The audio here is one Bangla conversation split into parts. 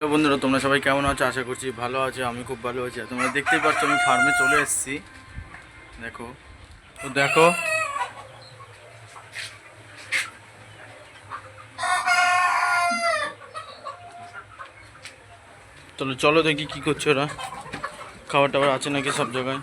বন্ধুরা, তোমরা সবাই কেমন আছো? আশা করছি ভালো আছো আমি খুব ভালো আছি। তোমরা দেখতেই পাচ্ছ, আমি ফার্মে চলে এসেছি। দেখো, তো দেখো। তাহলে চলো দেখি কী করছে ওরা। খাবার টাবার আছে নাকি সব জায়গায়?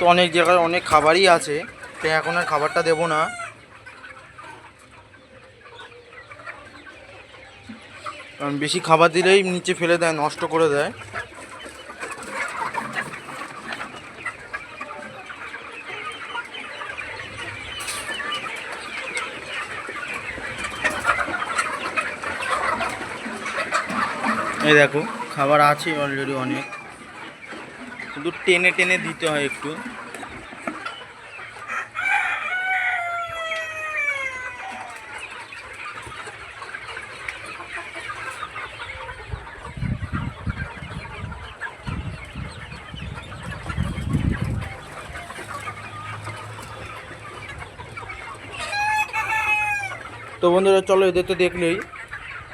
তো অনেক জায়গায় অনেক খাবারই আছে, তো এখন আর খাবারটা দেবো না। কারণ বেশি খাবার দিলেই নিচে ফেলে দেয়, নষ্ট করে দেয়। এই দেখো, খাবার আছে অলরেডি অনেক। শুধু টেনে টেনে দিতে হয় একটু। তো বন্ধুরা, চলো এদের তো দেখলেই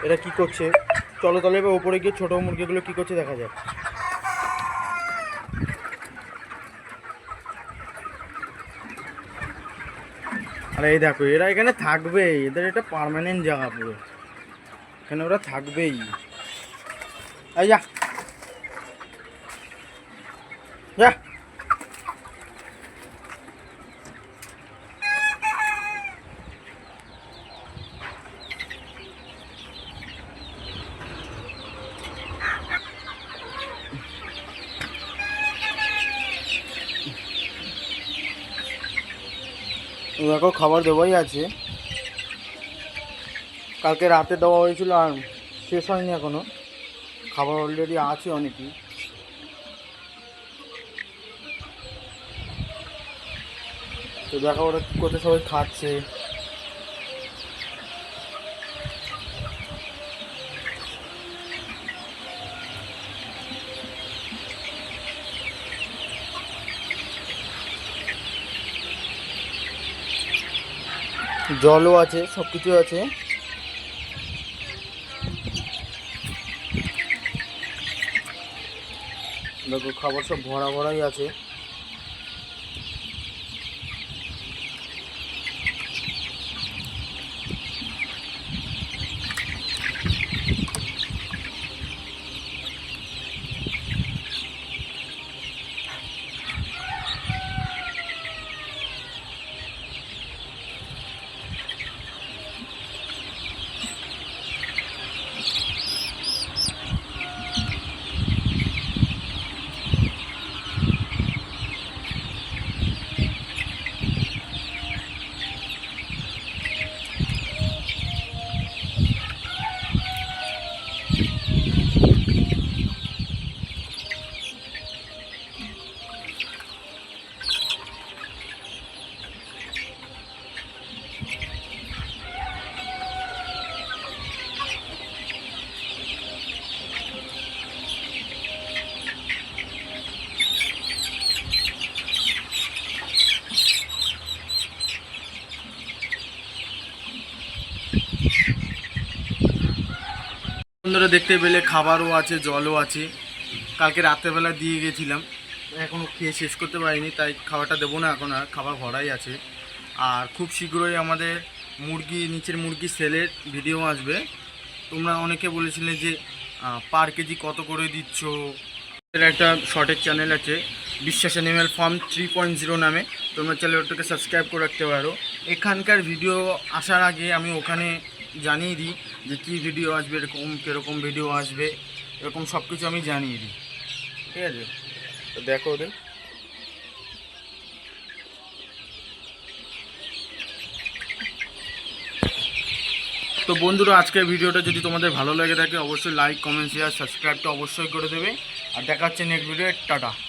এরা কি করছে। চলো তাহলে এবার উপরে গিয়ে ছোটো মুরগিগুলো কি করছে দেখা যাক। আরে এই দেখো, এরা এখানে থাকবেই, এদের এটা পার্মানেন্ট জায়গা পুরো এখানে ওরা থাকবেই। যা। যা। দেখো, খাবার দেওয়াই আছে। কালকে রাতে দেওয়া হয়েছিল আর শেষ হয়নি এখনও খাবার অলরেডি আছে অনেকই। তো দেখো ওরা কী করতে সবাই খাচ্ছে। জলও আছে সব কিছু আছে। দেখো খাবার সব ভরা ভরাই আছে। বন্ধুরা দেখতে পেলে খাবারও আছে, জলও আছে। কালকে রাত্রেবেলা দিয়ে গেছিলাম। এখনও খেয়ে শেষ করতে পারিনি, তাই খাবারটা দেবো না, এখন আর খাবার ভরাই আছে। আর খুব শীঘ্রই আমাদের মুরগি, নিচের মুরগি সেলের ভিডিও আসবে। তোমরা অনেকে বলেছিলে যে পার কেজি কত করে দিচ্ছ? একটা শর্টের চ্যানেল আছে, Biswas animal farm three point zero নামে। তোমরা চ্যানেলটাকে সাবস্ক্রাইব করে রাখতে পারো। এখানকার ভিডিও আসার আগে আমি ওখানে জানিয়ে দিই যে কী ভিডিও আসবে, এরকম কীরকম ভিডিও আসবে, এরকম সব কিছু আমি জানিয়ে দিই। ঠিক আছে? তো দেখো ওদের। তো বন্ধুরা, আজকের ভিডিওটা যদি তোমাদের ভালো লেগে থাকে, অবশ্যই লাইক কমেন্ট শেয়ার সাবস্ক্রাইবটা অবশ্যই করে দেবে। আর দেখা হচ্ছে নেক্সট ভিডিও টাটা।